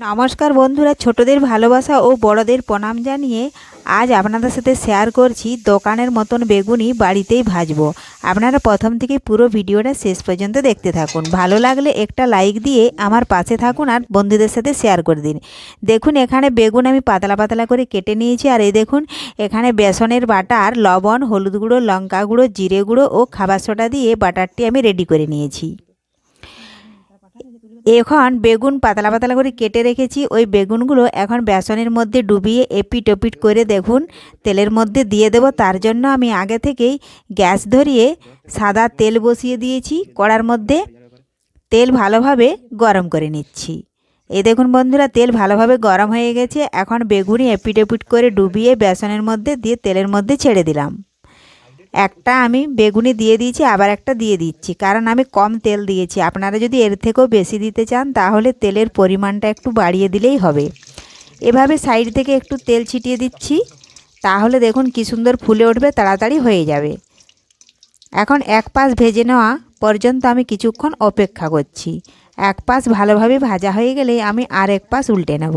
নমস্কার বন্ধুরা, ছোটদের ভালোবাসা ও বড়দের প্রণাম জানিয়ে আজ আপনাদের সাথে শেয়ার করছি দোকানের মতন বেগুনি বাড়িতেই ভাজবো। আপনারা প্রথম থেকে পুরো ভিডিওটা শেষ পর্যন্ত দেখতে থাকুন। ভালো লাগলে একটা লাইক দিয়ে আমার পাশে থাকুন আর বন্ধুদের সাথে শেয়ার করে দিন। দেখুন, এখানে বেগুন আমি পাতলা পাতলা করে কেটে নিয়েছি আর এই দেখুন, এখানে বেসনের বাটার লবণ, হলুদ গুঁড়ো, লঙ্কা গুঁড়ো, জিরে গুঁড়ো ও খাবার সোটা দিয়ে বাটারটি আমি রেডি করে নিয়েছি। এখন বেগুন পাতলা পাতলা করে কেটে রেখেছি। ওই বেগুনগুলো এখন বেসনের মধ্যে ডুবিয়ে এপিট ওপিট করে দেখুন, তেলের মধ্যে দিয়ে দেব। তার জন্য আমি আগে থেকেই গ্যাস ধরিয়ে সাদা তেল বসিয়ে দিয়েছি, কড়ার মধ্যে। তেল ভালোভাবে গরম করে নিচ্ছি। এই দেখুন বন্ধুরা, তেল ভালোভাবে গরম হয়ে গেছে। এখন বেগুনি এপিট করে ডুবিয়ে বেসনের মধ্যে দিয়ে তেলের মধ্যে ছেড়ে দিলাম। একটা আমি বেগুনি দিয়ে দিয়েছি, আবার একটা দিয়ে দিচ্ছি। কারণ আমি কম তেল দিয়েছি। আপনারা যদি এর থেকেও বেশি দিতে চান, তাহলে তেলের পরিমাণটা একটু বাড়িয়ে দিলেই হবে। এভাবে সাইড থেকে একটু তেল ছিটিয়ে দিচ্ছি। তাহলে দেখুন কী সুন্দর ফুলে উঠবে, তাড়াতাড়ি হয়ে যাবে। এখন এক পাশ ভেজে নেওয়া পর্যন্ত আমি কিছুক্ষণ অপেক্ষা করছি। এক পাশ ভালোভাবে ভাজা হয়ে গেলে আমি আর এক পাশ উল্টে নেব।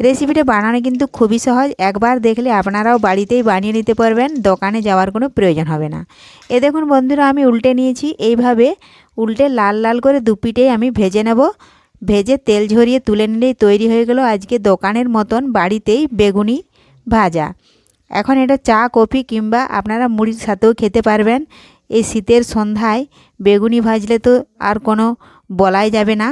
রেসিপিটা বানানো কিন্তু খুবই সহজ। একবার দেখলে আপনারাও বাড়িতেই বানিয়ে নিতে পারবেন, দোকানে যাওয়ার কোনো প্রয়োজন হবে না। এ দেখুন বন্ধুরা, আমি উল্টে নিয়েছি। এইভাবে উল্টে লাল লাল করে দুপিটেই আমি ভেজে নেব। ভেজে তেল ঝরিয়ে তুলে নিলেই তৈরি হয়ে গেল আজকে দোকানের মতন বাড়িতেই বেগুনি ভাজা। এখন এটা চা, কফি কিংবা আপনারা মুড়ির সাথেও খেতে পারবেন। এই শীতের সন্ধ্যায় বেগুনি ভাজলে তো আর কোনো বলাই যাবে না।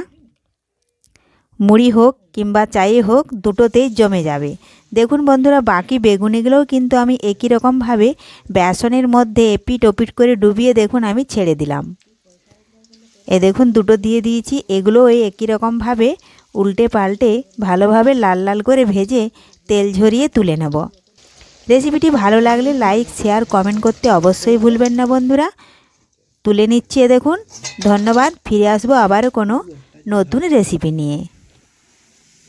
মুড়ি হোক কিংবা চায়ে হোক দুটোতেই জমে যাবে। দেখুন বন্ধুরা, বাকি বেগুনিগুলোও কিন্তু আমি একই রকমভাবে বেসনের মধ্যে এপিট ওপিট করে ডুবিয়ে দেখুন আমি ছেড়ে দিলাম। এ দেখুন দুটো দিয়ে দিয়েছি, এগুলো ওই একই রকমভাবে উল্টে পাল্টে ভালোভাবে লাল লাল করে ভেজে তেল ঝরিয়ে তুলে নেব। রেসিপিটি ভালো লাগলে লাইক, শেয়ার, কমেন্ট করতে অবশ্যই ভুলবেন না বন্ধুরা। তুলে নিচ্ছি দেখুন, ধন্যবাদ, ফিরে আসব আবারও কোনো নতুন রেসিপি নিয়ে।